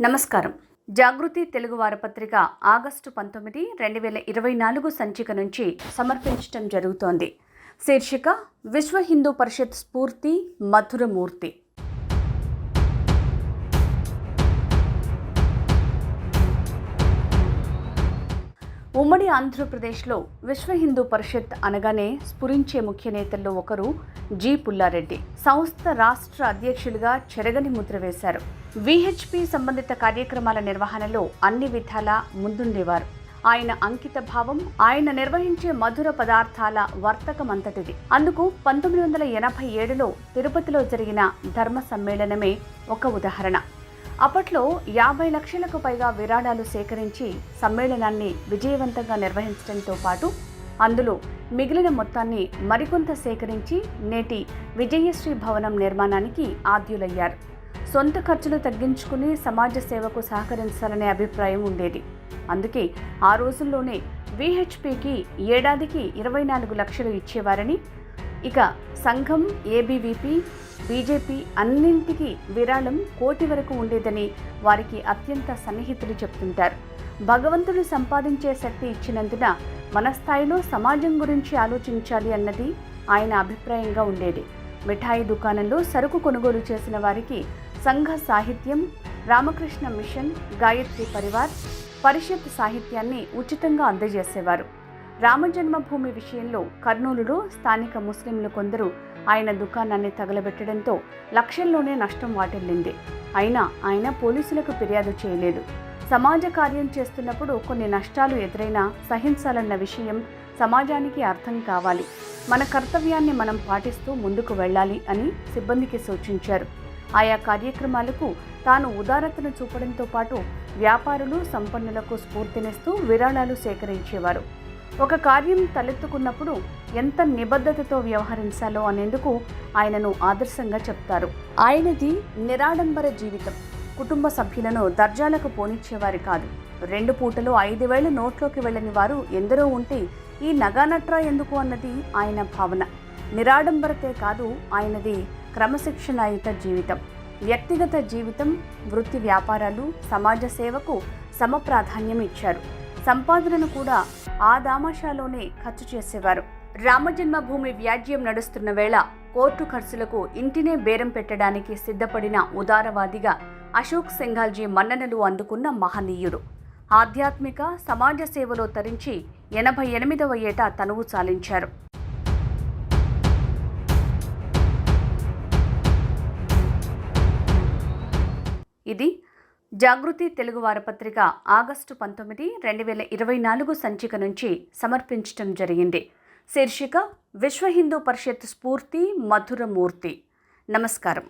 నమస్కారం. జాగృతి తెలుగు వారపత్రిక ఆగస్టు పంతొమ్మిది రెండు వేల ఇరవై నాలుగు సంచిక నుంచి సమర్పించటం జరుగుతోంది. శీర్షిక విశ్వ హిందూ పరిషత్ స్ఫూర్తి మధురమూర్తి ఉమ్మడి ఆంధ్రప్రదేశ్లో విశ్వ హిందూ పరిషత్ అనగానే స్ఫురించే ముఖ్య నేతల్లో ఒకరు జి. పుల్లారెడ్డి. సంస్థ రాష్ట్ర అధ్యక్షులుగా చెరగని ముద్ర వేశారు. విహెచ్పి సంబంధిత కార్యక్రమాల నిర్వహణలో అన్ని విధాలా ముందుండేవారు. ఆయన అంకిత భావం ఆయన నిర్వహించే మధుర పదార్థాల వర్తకం అంతటిది అందుకు పంతొమ్మిది వందల ఎనభై ఏడులో తిరుపతిలో జరిగిన ధర్మ సమ్మేళనమే ఒక ఉదాహరణ. అప్పట్లో యాభై లక్షలకు పైగా విరాళాలు సేకరించి సమ్మేళనాన్ని విజయవంతంగా నిర్వహించడంతో పాటు అందులో మిగిలిన మొత్తాన్ని మరికొంత సేకరించి నేటి విజయశ్రీ భవనం నిర్మాణానికి ఆద్యులయ్యారు. సొంత ఖర్చులు తగ్గించుకుని సమాజ సేవకు సహకరించాలనే అభిప్రాయం ఉండేది. అందుకే ఆ రోజుల్లోనే విహెచ్పికి ఏడాదికి ఇరవై నాలుగు లక్షలు ఇచ్చేవారని ఇక సంఘం ఏబీవీపీ బీజేపీ అన్నింటికీ విరాళం కోటి వరకు ఉండేదని వారికి అత్యంత సన్నిహితులు చెప్తుంటారు. భగవంతుడు సంపాదించే శక్తి ఇచ్చినందున మన స్థాయిలో సమాజం గురించి ఆలోచించాలి అన్నది ఆయన అభిప్రాయంగా ఉండేది. మిఠాయి దుకాణంలో సరుకు కొనుగోలు చేసిన వారికి సంఘ సాహిత్యం రామకృష్ణ మిషన్ గాయత్రి పరివార్ పరిషత్ సాహిత్యాన్ని ఉచితంగా అందజేసేవారు. రామజన్మభూమి విషయంలో కర్నూలులో స్థానిక ముస్లింలు కొందరు ఆయన దుకాణాన్ని తగలబెట్టడంతో లక్షల్లోనే నష్టం వాటిల్లింది. అయినా ఆయన పోలీసులకు ఫిర్యాదు చేయలేదు. సమాజ కార్యం చేస్తున్నప్పుడు కొన్ని నష్టాలు ఎదురైనా సహించాలన్న విషయం సమాజానికి అర్థం కావాలి. మన కర్తవ్యాన్ని మనం పాటిస్తూ ముందుకు వెళ్ళాలి అని సిబ్బందికి సూచించారు. ఆయా కార్యక్రమాలకు తాను ఉదారతను చూపడంతో పాటు వ్యాపారులు సంపన్నులకు స్ఫూర్తినిస్తూ విరాళాలు సేకరించేవారు. ఒక కార్యం తలెత్తుకున్నప్పుడు ఎంత నిబద్ధతతో వ్యవహరించాలో అనేందుకు ఆయనను ఆదర్శంగా చెప్తారు. ఆయనది నిరాడంబర జీవితం. కుటుంబ సభ్యులను దర్జాలకు పోనిచ్చేవారు కాదు. రెండు పూటలు ఐదు వేల నోట్లోకి వెళ్ళని వారు ఎందరో ఉంటే ఈ నగానట్రా ఎందుకు అన్నది ఆయన భావన. నిరాడంబరతే కాదు ఆయనది క్రమశిక్షణాయుత జీవితం. వ్యక్తిగత జీవితం వృత్తి వ్యాపారాలు సమాజ సేవకు సమప్రాధాన్యం ఇచ్చారు. సంపాదనను కూడా ఆ దామాషాలోనే ఖర్చు చేసేవారు. రామజన్మభూమి వ్యాజ్యం నడుస్తున్న వేళ కోర్టు ఖర్చులకు ఇంటినే బేరం పెట్టడానికి సిద్ధపడిన ఉదారవాదిగా అశోక్ సింఘాల్జీ మన్ననలు అందుకున్న మహనీయుడు. ఆధ్యాత్మిక సమాజ సేవలో తరించి ఎనభై ఎనిమిదవ ఏట తనువు చాలించారు ఇది జాగృతి తెలుగు వారపత్రిక ఆగస్టు పంతొమ్మిది రెండు వేల ఇరవై నాలుగు సంచిక నుంచి సమర్పించటం జరిగింది. శీర్షిక విశ్వ హిందూ పరిషత్ స్ఫూర్తి మధురమూర్తి నమస్కారం.